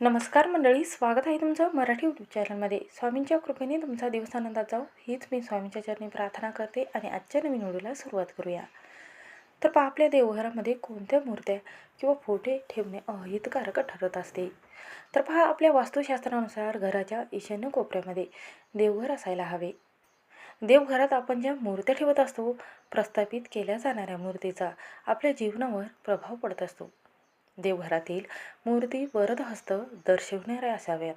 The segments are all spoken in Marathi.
नमस्कार मंडळी स्वागत आहे तुमचं मराठी यूट्यूब चॅनलमध्ये स्वामींच्या कृपेने तुमचा दिवस आनंदात जाऊ हीच मी स्वामींच्या चरणी प्रार्थना करते आणि आजच्या नवीन व्हिडिओला सुरुवात करूया. तर पहा आपल्या देवघरामध्ये कोणत्या मूर्त्या किंवा फोटे ठेवणे अहितकारक ठरत असते? तर पहा आपल्या वास्तुशास्त्रानुसार घराच्या ईशान्य कोपऱ्यामध्ये देवघर असायला हवे. देवघरात आपण ज्या मूर्त्या ठेवत असतो प्रस्थापित केल्या जाणाऱ्या मूर्तीचा आपल्या जीवनावर प्रभाव पडत असतो. देवघरातील मूर्ती वरदहस्त दर्शवणाऱ्या असाव्यात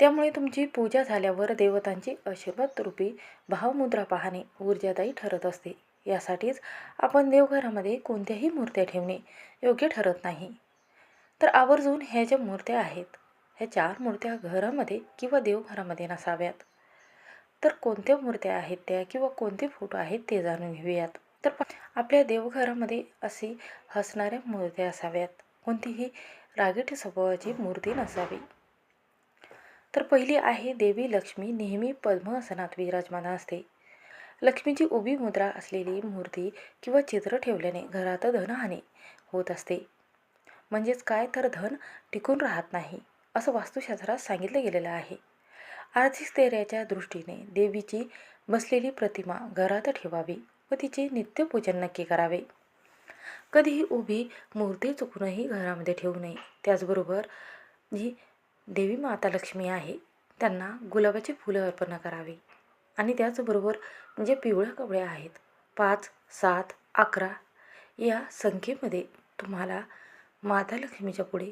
त्यामुळे तुमची पूजा झाल्यावर देवतांची आशीर्वाद रूपी भावमुद्रा पाहणे ऊर्जादायी ठरत असते. यासाठीच आपण देवघरामध्ये कोणत्याही मूर्त्या ठेवणे योग्य ठरत नाही. तर आवर्जून ह्या ज्या मूर्त्या आहेत ह्या चार मूर्त्या घरामध्ये किंवा देवघरामध्ये नसाव्यात. तर कोणत्या मूर्त्या आहेत त्या किंवा कोणते फोटो आहेत ते जाणून घेऊयात. तर आपल्या देवघरामध्ये अशी हसणाऱ्या मूर्त्या असाव्यात. कोणतीही रागीट स्वभावाची मूर्ती नसावी. तर पहिली आहे देवी लक्ष्मी. नेहमी पद्मासनात विराजमान असते. लक्ष्मीची उभी मुद्रा असलेली मूर्ती किंवा चित्र ठेवल्याने घरात धनहानी होत असते. म्हणजेच काय तर धन टिकून राहत नाही असं वास्तुशास्त्रात सांगितलं गेलेलं आहे. आर्थिक स्थैर्याच्या दृष्टीने देवीची बसलेली प्रतिमा घरात ठेवावी. व तिचे नित्यपूजन नक्की करावे. कधीही उभी मूर्ती चुकूनही घरामध्ये ठेवू नये. त्याचबरोबर जी देवी माता लक्ष्मी आहे त्यांना गुलाबाची फुलं अर्पण करावी. आणि त्याचबरोबर जे पिवळ्या कपडे आहेत पाच सात अकरा या संख्येमध्ये तुम्हाला माता लक्ष्मीच्या पुढे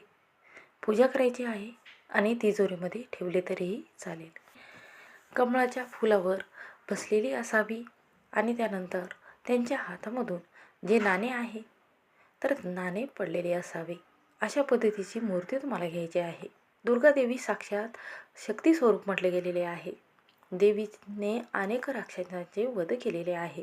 पूजा करायची आहे आणि तिजोरीमध्ये ठेवले तरीही चालेल. कमळाच्या फुलावर बसलेली असावी. आणि त्यानंतर त्यांच्या हातामधून जे नाणे आहे तर नाणे पडलेले असावे. अशा पद्धतीची मूर्ती तुम्हाला घ्यायची आहे. दुर्गादेवी साक्षात शक्ती स्वरूप म्हटले गेलेले आहे. देवीने अनेक राक्षसांचे वध केलेले आहे.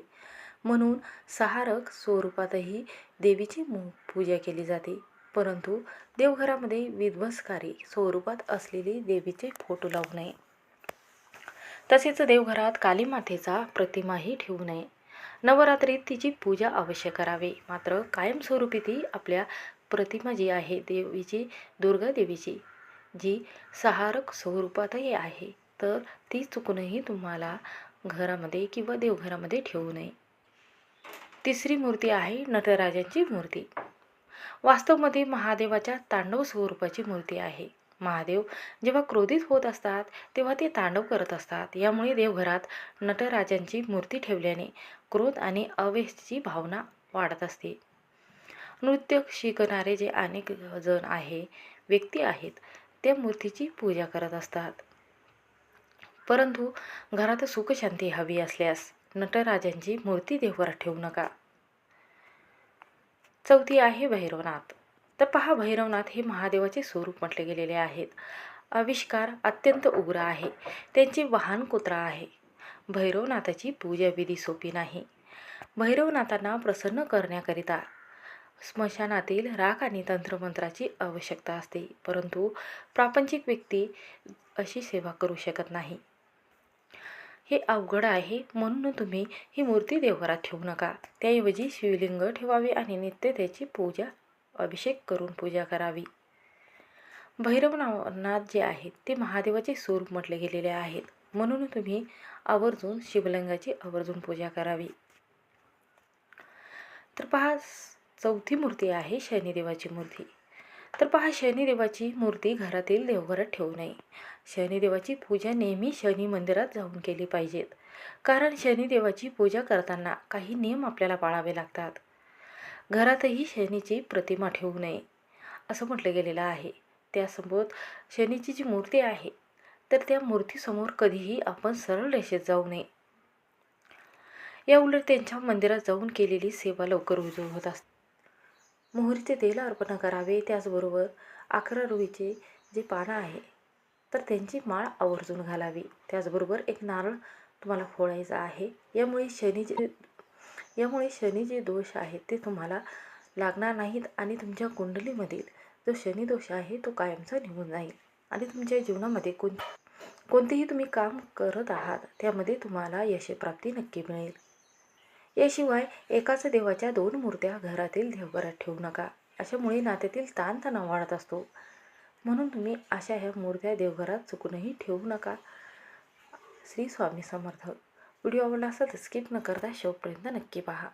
म्हणून सहारक स्वरूपातही देवीची मू पूजा केली जाते. परंतु देवघरामध्ये विध्वंसकारी स्वरूपात असलेली देवीचे फोटो लावू नये. तसेच देवघरात कालीमातेचा प्रतिमाही ठेवू नये. नवरात्रीत तिची पूजा अवश्य करावे. मात्र कायमस्वरूपी ती आपल्या प्रतिमा जी आहे देवीची दुर्गा देवीची जी सहारक स्वरूपातही आहे तर ती चुकूनही तुम्हाला घरामध्ये किंवा देवघरामध्ये ठेवू नये. तिसरी मूर्ती आहे नटराजांची मूर्ती. वास्तवमध्ये महादेवाच्या तांडव स्वरूपाची मूर्ती आहे. महादेव जेव्हा क्रोधित होत असतात तेव्हा ते तांडव करत असतात. यामुळे देवघरात नटराजांची मूर्ती ठेवल्याने क्रोध आणि अवेशची भावना वाढत असते. नृत्य शिकणारे जे अनेक जण आहे व्यक्ती आहेत त्या मूर्तीची पूजा करत असतात. परंतु घरात सुखशांती हवी असल्यास नटराजांची मूर्ती देवघरात ठेवू नका. चौथी आहे भैरवनाथ. तर पहा भैरवनाथ हे महादेवाचे स्वरूप म्हटले गेलेले आहेत. आविष्कार अत्यंत उग्र आहे. त्यांचे वाहन कुत्रा आहे. भैरवनाथाची पूजा विधी सोपी नाही. भैरवनाथांना प्रसन्न करण्याकरिता स्मशानातील राख आणि तंत्रमंत्राची आवश्यकता असते परंतु प्रापंचिक व्यक्ती अशी सेवा करू शकत नाही. हे अवघड आहे म्हणून तुम्ही ही मूर्ती देवघरात ठेवू नका. त्याऐवजी शिवलिंग ठेवावे आणि नित्य त्याची पूजा अभिषेक करून पूजा करावी. भैरवनाथ जे आहेत ते महादेवाचे स्वरूप म्हटले गेलेले आहेत. म्हणून तुम्ही आवर्जून शिवलिंगाची आवर्जून पूजा करावी. तर पहा चौथी मूर्ती आहे शनिदेवाची मूर्ती. तर पहा शनिदेवाची मूर्ती घरातील देवघरात ठेवू नये. शनिदेवाची पूजा नेहमी शनी मंदिरात जाऊन केली पाहिजेत. कारण शनिदेवाची पूजा करताना काही नियम आपल्याला पाळावे लागतात. घरातही शनीची प्रतिमा ठेवू नये असं म्हटलं गेलेलं आहे. त्यासोबत शनीची जी मूर्ती आहे तर त्या मूर्तीसमोर कधीही आपण सरळ रेषेत जाऊ नये. या उलट त्यांच्या मंदिरात जाऊन केलेली सेवा लवकर उजळ होत असते. मोहरीचे तेल अर्पण करावे त्याचबरोबर अकरा रुईचे जे पानं आहे तर त्यांची माळ आवर्जून घालावी. त्याचबरोबर एक नारळ तुम्हाला फोडायचा आहे. यामुळे शनीचे यामुळे शनी जे दोष आहेत ते तुम्हाला लागणार नाहीत आणि तुमच्या कुंडलीमधील जो शनी दोष आहे तो कायमचा निघून जाईल. आणि तुमच्या जीवनामध्ये कोण कोणतेही तुम्ही काम करत आहात त्यामध्ये तुम्हाला यशप्राप्ती नक्की मिळेल. याशिवाय एकाच देवाच्या दोन मूर्त्या घरातील देवघरात ठेवू नका. अशामुळे नात्यातील ताणतणाव वाढत असतो. म्हणून तुम्ही अशा ह्या मूर्त्या देवघरात चुकूनही ठेवू नका. श्री स्वामी समर्थ. व्हिडिओ आवडला असेल तर स्किप न करता शेवटपर्यंत नक्की पहा.